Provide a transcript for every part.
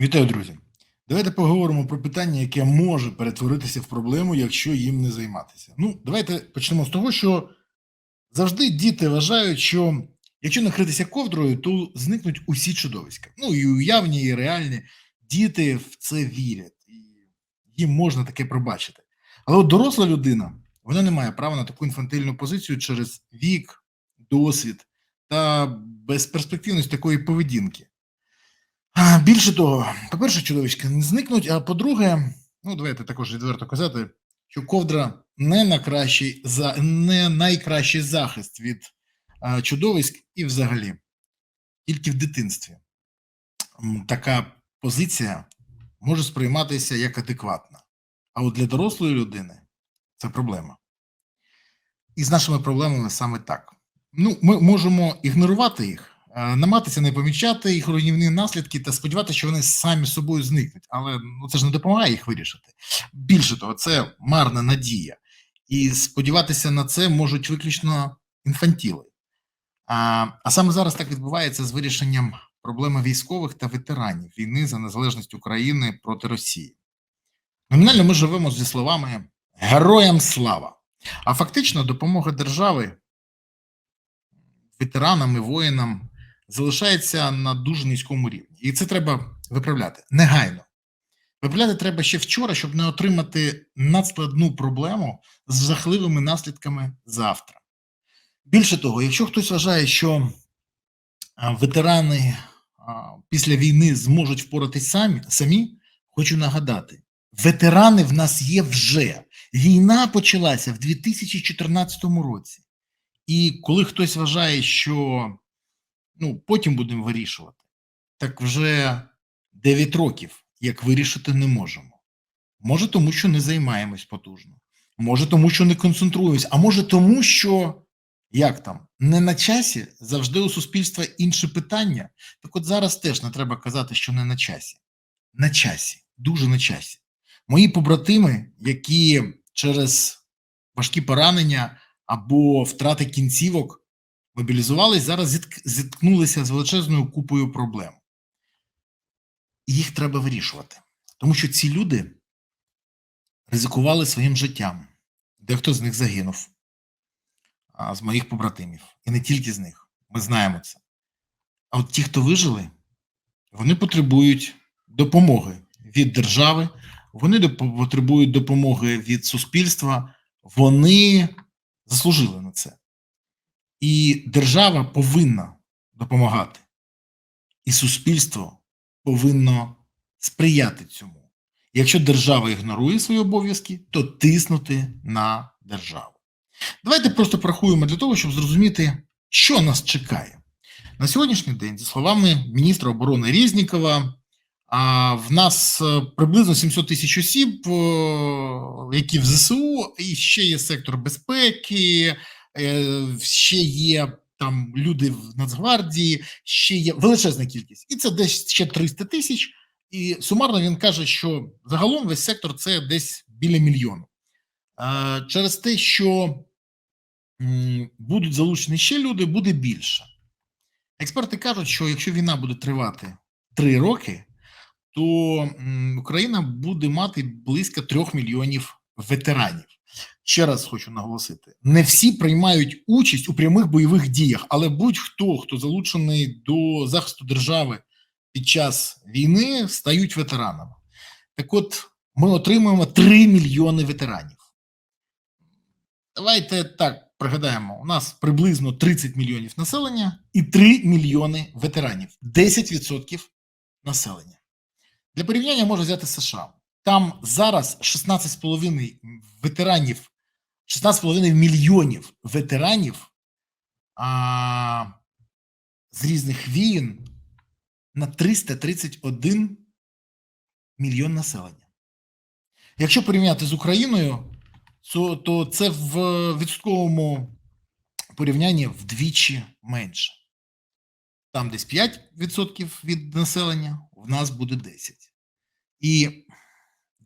Вітаю, друзі! Давайте поговоримо про питання, яке може перетворитися в проблему, якщо їм не займатися. Ну, давайте почнемо з того, що завжди діти вважають, що якщо накритися ковдрою, то зникнуть усі чудовиська. Ну і уявні, і реальні. Діти в це вірять, і їм можна таке пробачити. Але от доросла людина, вона не має права на таку інфантильну позицію через вік, досвід та безперспективність такої поведінки. Більше того, по-перше, чудовиська не зникнуть, а по-друге, ну давайте також відверто казати, що ковдра не на кращий за не найкращий захист від чудовиськ і взагалі, тільки в дитинстві. Така позиція може сприйматися як адекватна. А от для дорослої людини це проблема. І з нашими проблемами саме так. Ну, ми можемо ігнорувати їх, намагатися не помічати їх руйнівні наслідки та сподіватися, що вони самі собою зникнуть. Але ну, це ж не допомагає їх вирішити. Більше того, це марна надія. І сподіватися на це можуть виключно інфантіли. А, а саме зараз так відбувається з вирішенням проблеми військових та ветеранів війни за незалежність України проти Росії. Номінально ми живемо зі словами Героям слава! А фактично допомога держави ветеранам і воїнам залишається на дуже низькому рівні. І це треба виправляти негайно. Виправляти треба ще вчора, щоб не отримати надскладну проблему з жахливими наслідками завтра. Більше того, якщо хтось вважає, що ветерани після війни зможуть впоратись самі, самі, хочу нагадати: ветерани в нас є вже. Війна почалася в 2014 році. І коли хтось вважає, що ну, потім будемо вирішувати, так вже 9 років, як вирішити не можемо. Може, тому що не займаємось потужно, може, тому що не концентруємось, а може тому, що як там, не на часі завжди у суспільства інше питання. Так от зараз теж не треба казати, що не на часі. На часі, дуже на часі. Мої побратими, які через важкі поранення або втрати кінцівок мобілізувались, зараз зітк- зіткнулися з величезною купою проблем. Їх треба вирішувати. Тому що ці люди ризикували своїм життям. Дехто з них загинув, а, з моїх побратимів. І не тільки з них. Ми знаємо це. А от ті, хто вижили, вони потребують допомоги від держави, вони потребують допомоги від суспільства, вони заслужили на це. І держава повинна допомагати, і суспільство повинно сприяти цьому. Якщо держава ігнорує свої обов'язки, то тиснути на державу. Давайте просто порахуємо для того, щоб зрозуміти, що нас чекає. На сьогоднішній день, за словами міністра оборони Резнікова, в нас е, приблизно 700 тисяч осіб, е, які в ЗСУ, і ще є сектор безпеки, ще є там люди в Нацгвардії, ще є величезна кількість. І це десь ще 300 тисяч. І сумарно він каже, що загалом весь сектор це десь біля мільйону. Е, Через те, що будуть залучені ще люди, буде більше. Експерти кажуть, що якщо війна буде тривати три роки, то Україна буде мати близько трьох мільйонів ветеранів. Ще раз хочу наголосити: не всі приймають участь у прямих бойових діях, але будь-хто, хто залучений до захисту держави під час війни, стають ветеранами. Так от, ми отримуємо 3 мільйони ветеранів. Давайте так пригадаємо: у нас приблизно 30 мільйонів населення і 3 мільйони ветеранів 10% населення. Для порівняння можна взяти США. Там зараз 16,5 ветеранів, 16,5 мільйонів ветеранів а, з різних війн на 331 мільйон населення. Якщо порівняти з Україною, то, то це в відсотковому порівнянні вдвічі менше. Там десь 5% від населення, в нас буде 10%. І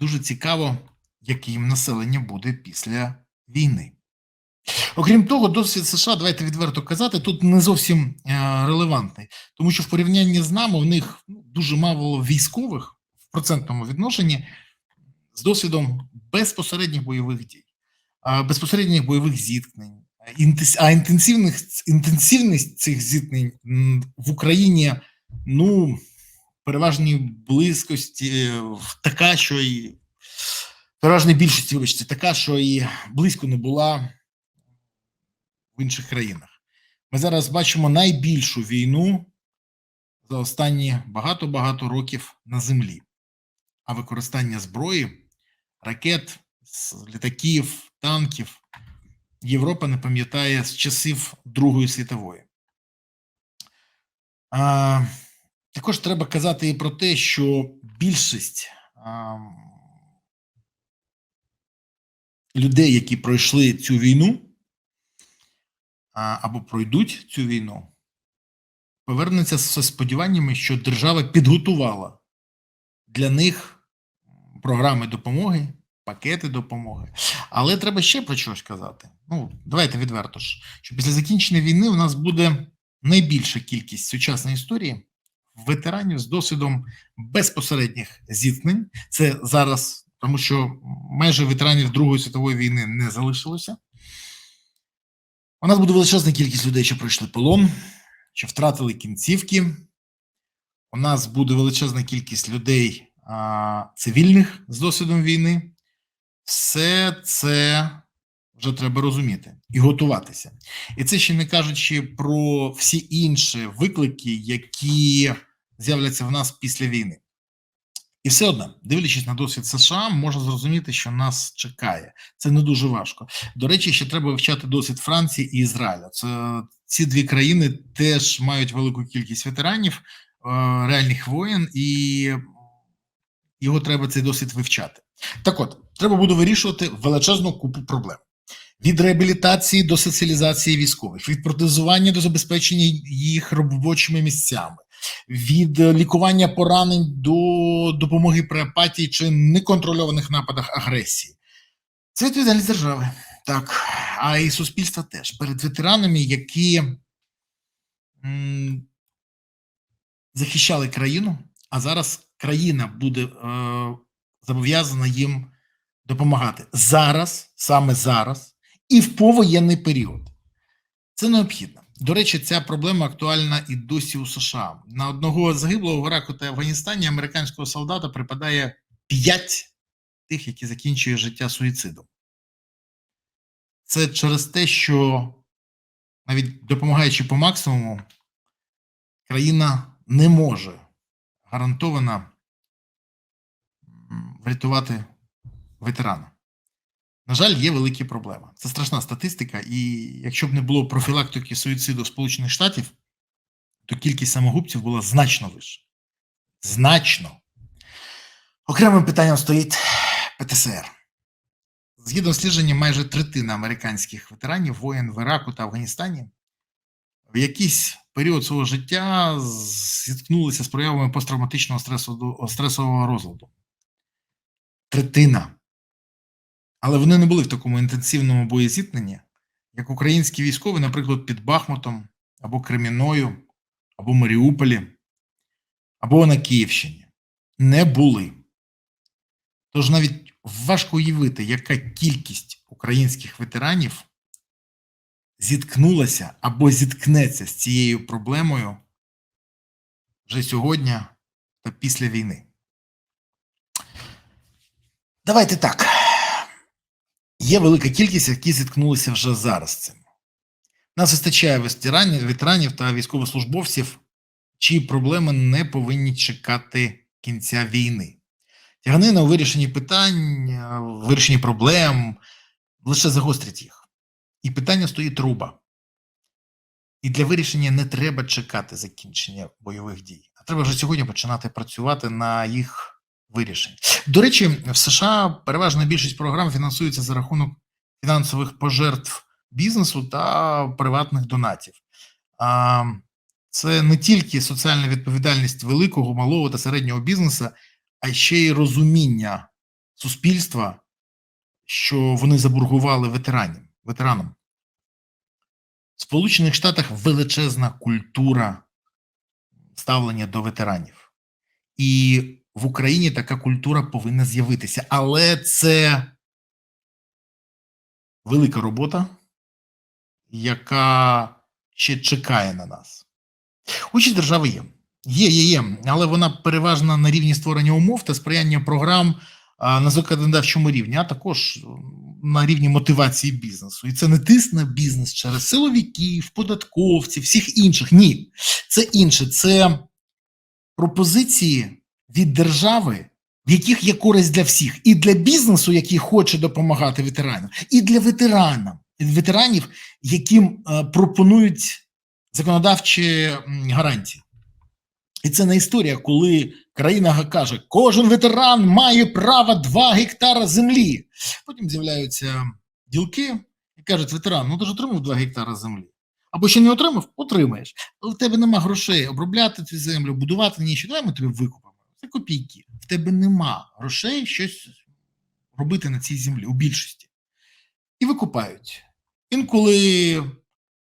дуже цікаво, яким населення буде після війни. Окрім того, досвід США, давайте відверто казати, тут не зовсім е, релевантний, тому що в порівнянні з нами у них ну, дуже мало військових в процентному відношенні з досвідом безпосередніх бойових дій, безпосередніх бойових зіткнень. А інтенсивність цих зіткнень в Україні ну переважній близькості е, така, що і переважній більшості, вибачте, така, що і близько не була в інших країнах. Ми зараз бачимо найбільшу війну за останні багато-багато років на землі. А використання зброї, ракет, літаків, танків Європа не пам'ятає з часів Другої світової. А, також треба казати і про те, що більшість а, людей, які пройшли цю війну, а, або пройдуть цю війну, повернуться зі сподіваннями, що держава підготувала для них програми допомоги, пакети допомоги. Але треба ще про щось казати. Ну, давайте відверто ж, що після закінчення війни у нас буде найбільша кількість сучасної історії ветеранів з досвідом безпосередніх зіткнень. Це зараз, тому що майже ветеранів Другої світової війни не залишилося. У нас буде величезна кількість людей, що пройшли полон, що втратили кінцівки. У нас буде величезна кількість людей а, цивільних з досвідом війни. Все це вже треба розуміти і готуватися. І це ще не кажучи про всі інші виклики, які з'являться в нас після війни. І все одно, дивлячись на досвід США, можна зрозуміти, що нас чекає. Це не дуже важко. До речі, ще треба вивчати досвід Франції і Ізраїля. Це ці дві країни теж мають велику кількість ветеранів, е, реальних воєн, і його треба цей досвід вивчати. Так от, треба буде вирішувати величезну купу проблем. Від реабілітації до соціалізації військових, від протезування до забезпечення їх робочими місцями, від лікування поранень до допомоги при апатії чи неконтрольованих нападах агресії. Це відповідальність держави, так, а і суспільства теж перед ветеранами, які м, захищали країну, а зараз країна буде е, зобов'язана їм допомагати зараз, саме зараз, і в повоєнний період. Це необхідно. До речі, ця проблема актуальна і досі у США. На одного загиблого в Іраку та Афганістані американського солдата припадає 5 тих, які закінчують життя суїцидом. Це через те, що навіть допомагаючи по максимуму, країна не може гарантовано врятувати ветерана. На жаль, є великі проблеми. Це страшна статистика, і якщо б не було профілактики суїциду Сполучених Штатів, то кількість самогубців була значно вища. Значно. Окремим питанням стоїть ПТСР. Згідно дослідженням, майже третина американських ветеранів воєн в Іраку та Афганістані в якийсь період свого життя зіткнулися з проявами посттравматичного стресового розладу. Третина. Але вони не були в такому інтенсивному боєзіткненні, як українські військові, наприклад, під Бахмутом, або Креміною, або Маріуполі, або на Київщині. Не були. Тож навіть важко уявити, яка кількість українських ветеранів зіткнулася або зіткнеться з цією проблемою вже сьогодні та після війни. Давайте так. Є велика кількість, які зіткнулися вже зараз цим. Нас вистачає ветеранів, та військовослужбовців, чиї проблеми не повинні чекати кінця війни. Тяганина у вирішенні питань, вирішенні проблем лише загострить їх. І питання стоїть труба. І для вирішення не треба чекати закінчення бойових дій, а треба вже сьогодні починати працювати на їх вирішенні. До речі, в США переважна більшість програм фінансується за рахунок фінансових пожертв бізнесу та приватних донатів. Це не тільки соціальна відповідальність великого, малого та середнього бізнесу, а ще й розуміння суспільства, що вони заборгували ветеранам. ветеранам. В Сполучених Штатах величезна культура ставлення до ветеранів. І в Україні така культура повинна з'явитися. Але це велика робота, яка ще чекає на нас. Участь держави є. Є, є, є, але вона переважна на рівні створення умов та сприяння програм на законодавчому рівні, а також на рівні мотивації бізнесу. І це не тиск на бізнес через силовиків, податковців, всіх інших. Ні, це інше. Це пропозиції від держави, в яких є користь для всіх, і для бізнесу, який хоче допомагати ветеранам, і для ветеранам, ветеранів, яким е, пропонують законодавчі гарантії. І це не історія, коли країна каже, кожен ветеран має право 2 гектара землі. Потім з'являються ділки і кажуть, ветеран, ну ти ж отримав 2 гектара землі. Або ще не отримав, отримаєш. Але в тебе нема грошей обробляти цю землю, будувати нічого. Давай ми тобі викупимо. Це копійки. В тебе нема грошей щось робити на цій землі у більшості. І викупають. Інколи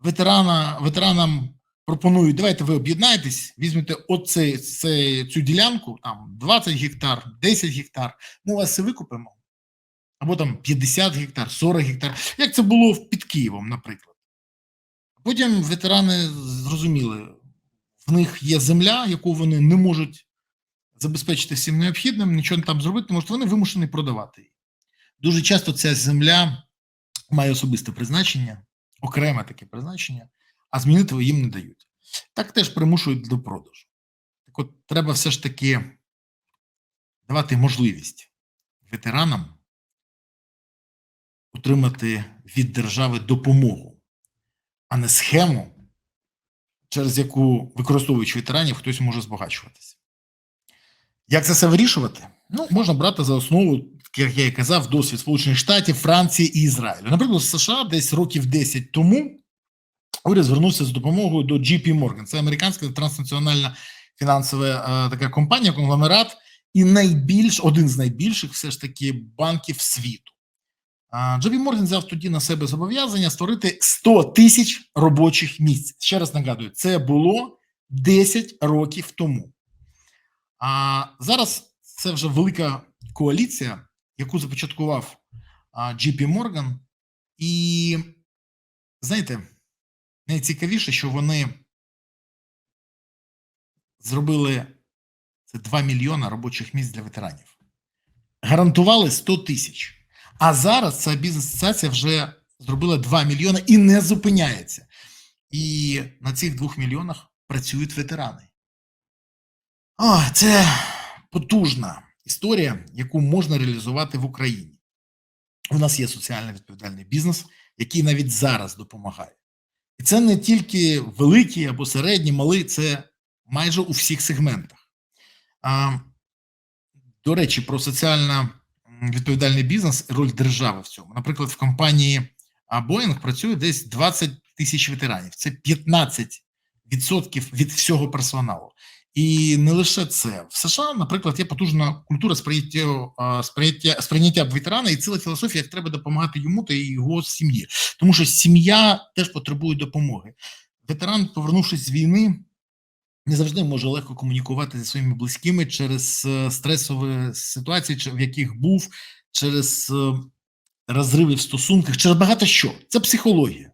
ветерана, ветеранам пропонують, давайте ви об'єднаєтесь, візьмете оце, це, цю ділянку, там 20 гектар, 10 гектар, ми вас це викупимо. Або там 50 гектар, 40 гектар, як це було під Києвом, наприклад. Потім ветерани зрозуміли, в них є земля, яку вони не можуть забезпечити всім необхідним, нічого там зробити, не можуть, вони вимушені продавати її. Дуже часто ця земля має особисте призначення, окреме таке призначення, а змінити їм не дають. Так теж примушують до продажу. Так от треба все ж таки давати можливість ветеранам отримати від держави допомогу, а не схему, через яку, використовуючи ветеранів, хтось може збагачуватися. Як це все вирішувати? Ну, можна брати за основу, як я і казав, досвід Сполучених Штатів, Франції і Ізраїлю. Наприклад, в США десь років 10 тому уряд звернувся з допомогою до JP Morgan. Це американська транснаціональна фінансова е, така компанія, конгломерат, і найбільш один з найбільших все ж таки банків світу. JP Morgan взяв тоді на себе зобов'язання створити 100 тисяч робочих місць. Ще раз нагадую, це було 10 років тому. А зараз це вже велика коаліція, яку започаткував JP Morgan. І знаєте, найцікавіше, що вони зробили це 2 мільйона робочих місць для ветеранів. Гарантували 100 тисяч. А зараз ця бізнес-асоціація вже зробила 2 мільйони і не зупиняється. І на цих 2 мільйонах працюють ветерани. О, це потужна історія, яку можна реалізувати в Україні. У нас є соціально відповідальний бізнес, який навіть зараз допомагає. І це не тільки великі або середні, мали, це майже у всіх сегментах. А, до речі, про соціально відповідальний бізнес роль держави в цьому. Наприклад, в компанії Boeing працює десь 20 тисяч ветеранів. Це 15% від всього персоналу. І не лише це в США, наприклад, є потужна культура сприйняття сприйняття сприйняття ветерана і ціла філософія, як треба допомагати йому та його сім'ї, тому що сім'я теж потребує допомоги. Ветеран, повернувшись з війни, не завжди може легко комунікувати зі своїми близькими через е, стресові ситуації, в яких був, через е, розриви в стосунках, через багато що. Це психологія.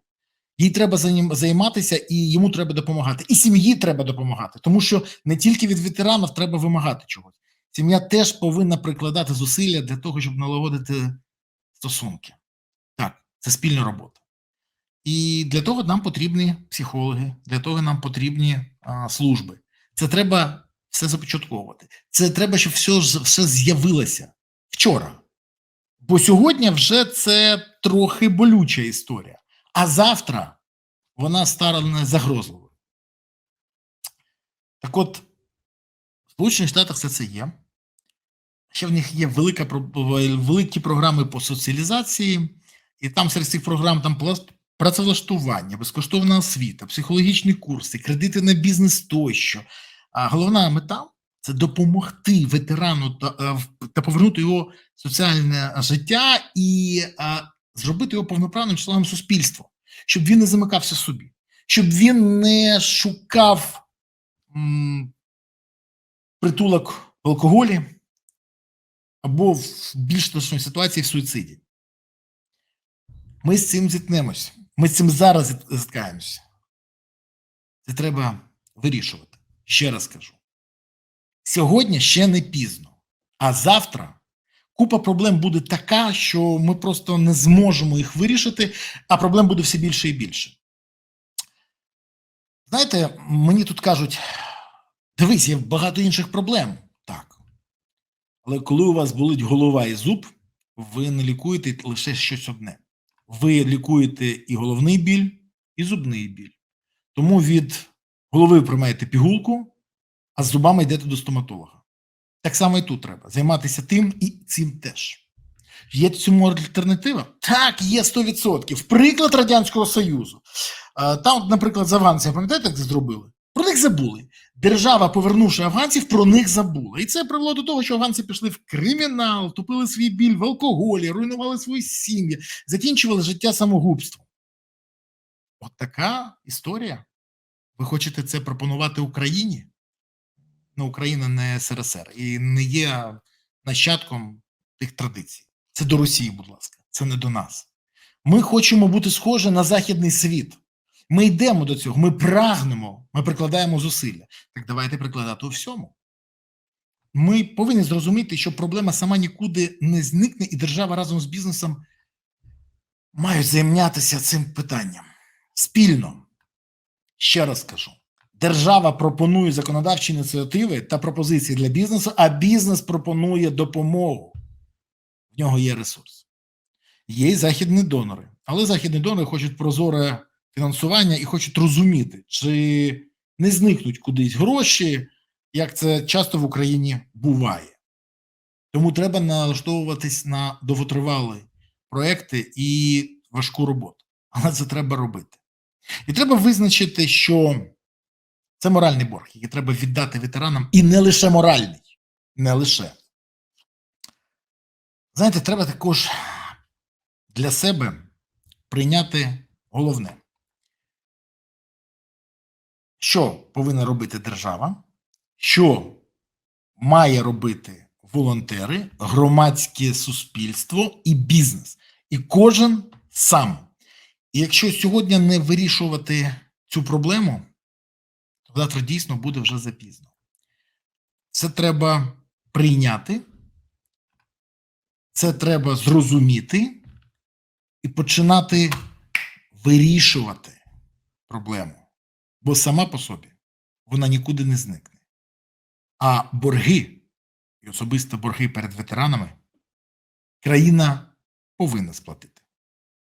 Їй треба займатися, і йому треба допомагати. І сім'ї треба допомагати, тому що не тільки від ветеранів треба вимагати чогось. Сім'я теж повинна прикладати зусилля для того, щоб налагодити стосунки. Так, це спільна робота. І для того нам потрібні психологи, для того нам потрібні а, служби. Це треба все започатковувати. Це треба, щоб все, все з'явилося вчора. Бо сьогодні вже це трохи болюча історія. А завтра вона стане загрозливою. Так от, в Сполучених Штатах все це є. Ще в них є велика, великі програми по соціалізації, і там серед цих програм там працевлаштування, безкоштовна освіта, психологічні курси, кредити на бізнес тощо. А головна мета це допомогти ветерану та, е, та повернути його соціальне життя і а, зробити його повноправним членом суспільства, щоб він не замикався собі, щоб він не шукав м, притулок в алкоголі або в більш точної ситуації в суїциді. Ми з цим зіткнемось. Ми з цим зараз зіт- зіткаємося. Це треба вирішувати. Ще раз кажу. Сьогодні ще не пізно, а завтра купа проблем буде така, що ми просто не зможемо їх вирішити, а проблем буде все більше і більше. Знаєте, мені тут кажуть: дивись, є багато інших проблем. Так. Але коли у вас болить голова і зуб, ви не лікуєте лише щось одне. Ви лікуєте і головний біль, і зубний біль. Тому від голови ви приймаєте пігулку, а з зубами йдете до стоматолога. Так само і тут треба займатися тим і цим теж. Є цьому альтернатива? Так, є 100%. Приклад Радянського Союзу. Там, наприклад, з афганцями, пам'ятаєте, як це зробили? Про них забули. Держава, повернувши афганців, про них забула. І це привело до того, що афганці пішли в кримінал, тупили свій біль в алкоголі, руйнували свої сім'ї, закінчували життя самогубством. От така історія. Ви хочете це пропонувати Україні? Ну, Україна не СРСР і не є нащадком тих традицій. Це до Росії, будь ласка, це не до нас. Ми хочемо бути схожі на західний світ. Ми йдемо до цього, ми прагнемо, ми прикладаємо зусилля. Так давайте прикладати у всьому. Ми повинні зрозуміти, що проблема сама нікуди не зникне, і держава разом з бізнесом мають займатися цим питанням спільно. Ще раз кажу: держава пропонує законодавчі ініціативи та пропозиції для бізнесу, а бізнес пропонує допомогу. В нього є ресурс. Є і західні донори, але західні донори хочуть прозоре фінансування і хочуть розуміти, чи не зникнуть кудись гроші, як це часто в Україні буває. Тому треба налаштовуватись на довготривалі проекти і важку роботу. Але це треба робити. І треба визначити, що це моральний борг, який треба віддати ветеранам, і не лише моральний, не лише. Знаєте, треба також для себе прийняти головне, що повинна робити держава, що має робити волонтери, громадське суспільство і бізнес. І кожен сам. І якщо сьогодні не вирішувати цю проблему, завтра дійсно буде вже запізно. Це треба прийняти, це треба зрозуміти і починати вирішувати проблему. Бо сама по собі вона нікуди не зникне. А борги, і особисто борги перед ветеранами, країна повинна сплатити.